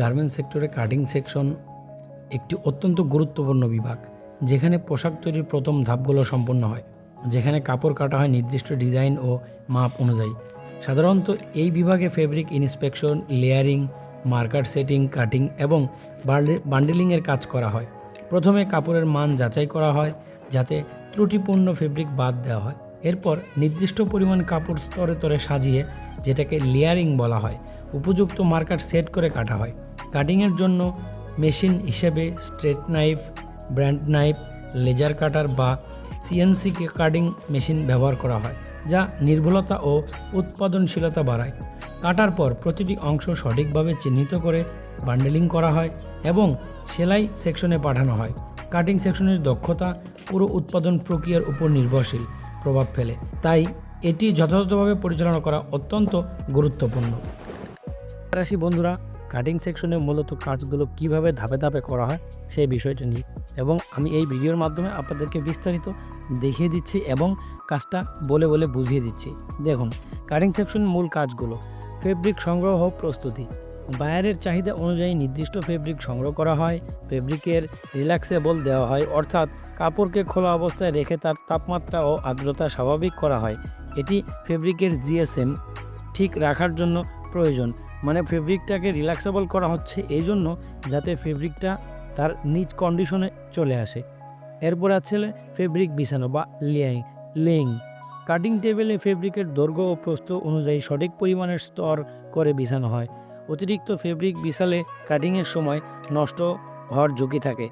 Garments সেক্টরে cutting section একটি অত্যন্ত গুরুত্বপূর্ণ বিভাগ, যেখানে পোশাক তৈরির প্রথম ধাপগুলো সম্পন্ন হয়, যেখানে কাপড় কাটা হয় নির্দিষ্ট ডিজাইন ও মাপ অনুযায়ী। সাধারণত এই বিভাগে fabric inspection, layering, marker setting, cutting এবং বান্ডেলিংয়ের কাজ করা হয়। প্রথমে কাপড়ের মান যাচাই করা হয়, যাতে ত্রুটিপূর্ণ ফেব্রিক বাদ দেওয়া হয়। এরপর নির্দিষ্ট পরিমাণ কাপড় স্তরে স্তরে সাজিয়ে, যেটাকে লেয়ারিং বলা হয়, উপযুক্ত মার্কার সেট করে কাটা হয়। কাটিংয়ের জন্য মেশিন হিসেবে straight knife, brand knife, laser cutter বা সিএনসি কাটিং মেশিন ব্যবহার করা হয়, যা নির্ভুলতা ও উৎপাদনশীলতা বাড়ায়। কাটার পর প্রতিটি অংশ সঠিকভাবে চিহ্নিত করে বান্ডেলিং করা হয় এবং সেলাই সেকশনে পাঠানো হয়। কাটিং সেকশনের দক্ষতা পুরো উৎপাদন প্রক্রিয়ার উপর নির্ভরশীল। প্রভাব ফেলে। তাই এটি যথাযথভাবে পরিচালনা করা অত্যন্ত গুরুত্বপূর্ণ। রাশি বন্ধুরা কাটিং সেকশনে মূলত কাজগুলো কীভাবে ধাপে ধাপে করা হয় সেই বিষয়টা নিয়ে। এবং আমি এই ভিডিওর মাধ্যমে আপনাদেরকে বিস্তারিত দেখিয়ে দিচ্ছি এবং কাজটা বলে বলে বুঝিয়ে দিচ্ছি। দেখুন কাটিং সেকশন মূল কাজগুলো ফেব্রিক সংগ্রহ প্রস্তুতি। বায়ারের চাহিদা অনুযায়ী নির্দিষ্ট ফেব্রিক সংগ্রহ করা হয়। ফেব্রিকের রিল্যাক্সেবল দেওয়া হয়, অর্থাৎ কাপড়কে খোলা অবস্থায় রেখে তার তাপমাত্রা ও আর্দ্রতা স্বাভাবিক করা হয়। এটি ফেব্রিকের জিএসএম ঠিক রাখার জন্য প্রয়োজন মানে ফেব্রিকটাকে রিল্যাক্সেবল করা হচ্ছে এই জন্য যাতে ফেব্রিকটা তার নিজ কন্ডিশনে চলে আসে। এরপর আছে ফেব্রিক বিছানো বা লেয়াং লেইং। কাটিং টেবিলে ফেব্রিকের দৈর্ঘ্য ও প্রস্থ অনুযায়ী সঠিক পরিমাণের স্তর করে বিছানো হয়। অতিরিক্ত ফেব্রিক বিশালে কাটিংয়ের সময় নষ্ট হওয়ার ঝুঁকি থাকে।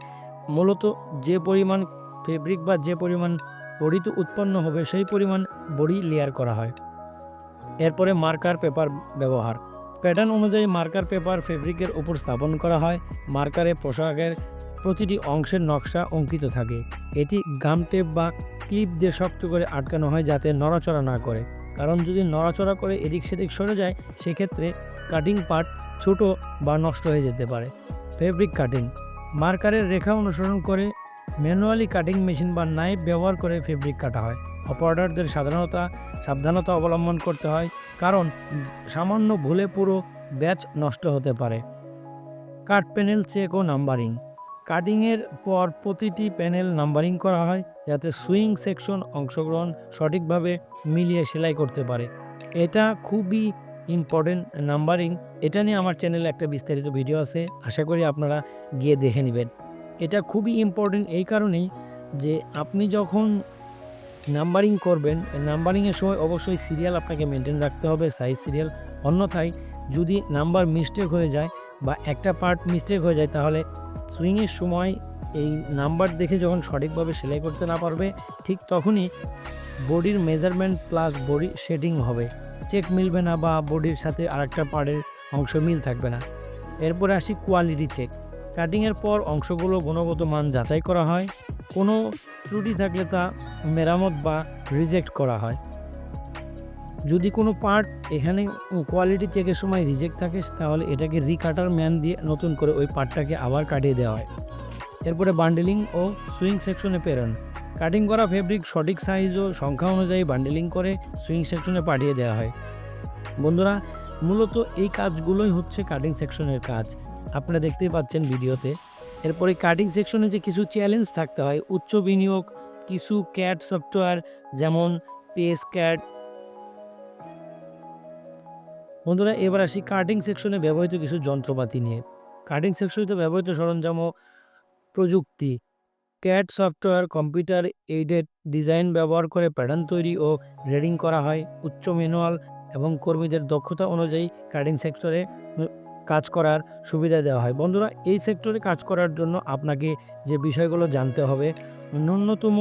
মূলত যে পরিমাণ ফেব্রিক বা যে পরিমাণ বড়িতে উৎপন্ন হবে, সেই পরিমাণ বড়ি লেয়ার করা হয়। এরপরে মার্কার পেপার ব্যবহার। প্যাটার্ন অনুযায়ী মার্কার পেপার ফেব্রিকের উপর স্থাপন করা হয়। মার্কারে পোশাকের প্রতিটি অংশের নকশা অঙ্কিত থাকে। এটি গাম টেপ বা ক্লিপ দিয়ে শক্ত করে আটকানো হয় যাতে নড়াচড়া না করে। কারণ যদি নড়াচড়া করে এদিক সেদিক সরে যায়, সেক্ষেত্রে কাটিং পার্ট ছোট বা নষ্ট হয়ে যেতে পারে। ফেব্রিক কাটিং মার্কারের রেখা অনুসরণ করে ম্যানুয়ালি কাটিং মেশিন বা নাইফ ব্যবহার করে ফেব্রিক কাটা হয়। অপারেটরদের সাধারণতা, সাবধানতা অবলম্বন করতে হয়, কারণ সামান্য ভুলে পুরো ব্যাচ নষ্ট হতে পারে। কাট প্যানেল চেক ও নাম্বারিং কাটিংয়ের পর প্রতিটি প্যানেল নাম্বারিং করা হয় যাতে সুইং সেকশন অংশগ্রহণ সঠিকভাবে মিলিয়ে সেলাই করতে পারে। এটা খুবই ইম্পর্টেন্ট নাম্বারিং। এটা নিয়ে আমার চ্যানেলে একটা বিস্তারিত ভিডিও আছে, আশা করি আপনারা গিয়ে দেখে নেবেন। এটা খুবই ইম্পর্টেন্ট এই কারণেই যে আপনি যখন নাম্বারিং করবেন, নাম্বারিংয়ের সময় অবশ্যই সিরিয়াল আপনাকে মেনটেন রাখতে হবে, সাইজ সিরিয়াল। অন্যথায় যদি নাম্বার মিস্টেক হয়ে যায় বা একটা পার্ট মিস্টেক হয়ে যায়, তাহলে সুইংয়ের সময় এই নাম্বার দেখে যখন সঠিকভাবে সেলাই করতে না পারবে, ঠিক তখনই বডির মেজারমেন্ট প্লাস বডি শেডিং হবে। চেক মিলবে না বা বডির সাথে আরেকটা পার্টের অংশ মিল থাকবে না। এরপরে আসি কোয়ালিটি চেক কাটিংয়ের পর অংশগুলো গুণগত মান যাচাই করা হয়। কোনো ত্রুটি থাকলে তা মেরামত বা রিজেক্ট করা হয়। যদি কোনো পার্ট এখানে কোয়ালিটি চেকের সময় রিজেক্ট থাকে, তাহলে এটাকে রিকাটার ম্যান দিয়ে নতুন করে ওই পার্টটাকে আবার কাটিয়ে দেওয়া হয়। এরপরে বান্ডেলিং ও সুইং সেকশনে প্রেরণ কাটিং করা ফেব্রিক সঠিক সাইজ ও সংখ্যা অনুযায়ী বান্ডেলিং করে সুইং সেকশনে পাঠিয়ে দেওয়া হয়। বন্ধুরা, মূলত এই কাজগুলোই হচ্ছে কাটিং সেকশনের কাজ। আপনারা দেখতেই পাচ্ছেন ভিডিওতে। এরপরে কাটিং সেকশনে যে কিছু চ্যালেঞ্জ থাকতে হয়, উচ্চ বিনিয়োগ, কিছু ক্যাট সফটওয়্যার যেমন পেস ক্যাট বন্ধুরা, এবার আসি কাটিং সেকশনে ব্যবহৃত কিছু যন্ত্রপাতি নিয়ে। কাটিং সেকশনে ব্যবহৃত সরঞ্জাম ও প্রযুক্তি। CAD software computer aided design ব্যবহার করে প্যাটার্ন তৈরি ও রেডিং করা হয়। উচ্চ ম্যানুয়াল এবং কর্মীদের দক্ষতা অনুযায়ী কাটিং সেক্টরে কাজ করার সুবিধা দেওয়া হয়। বন্ধুরা, এই সেক্টরে কাজ করার জন্য আপনাকে যে বিষয়গুলো জানতে হবে, ন্যূনতম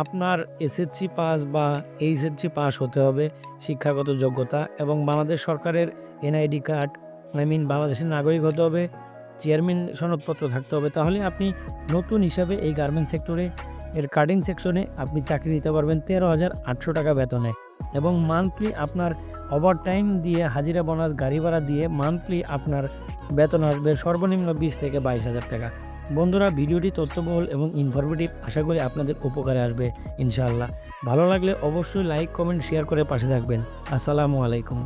আপনার এসএসসি পাস বা এইচএসসি পাস হতে হবে, শিক্ষাগত যোগ্যতা এবং বাংলাদেশ সরকারের এনআইডি কার্ড আই মিন বাংলাদেশের নাগরিক হতে হবে চেয়ারম্যান সনদপত্র থাকতে হবে। তাহলে আপনি নতুন হিসাবে এই গার্মেন্ট সেক্টরে এর কাটিং সেকশনে আপনি চাকরি নিতে পারবেন তেরো হাজার আটশো টাকা বেতনে এবং মান্থলি আপনার ওভার টাইম দিয়ে হাজিরা বোনাস গাড়ি ভাড়া দিয়ে মান্থলি আপনার বেতন আসবে সর্বনিম্ন বিশ থেকে বাইশ হাজার টাকা। বন্ধুরা, ভিডিওটি তথ্যবহুল এবং ইনফরমেটিভ আশা করি আপনাদের উপকারে আসবে, ইনশাআল্লাহ। ভালো লাগলে অবশ্যই লাইক কমেন্ট শেয়ার করে পাশে থাকবেন। আসসালামু আলাইকুম।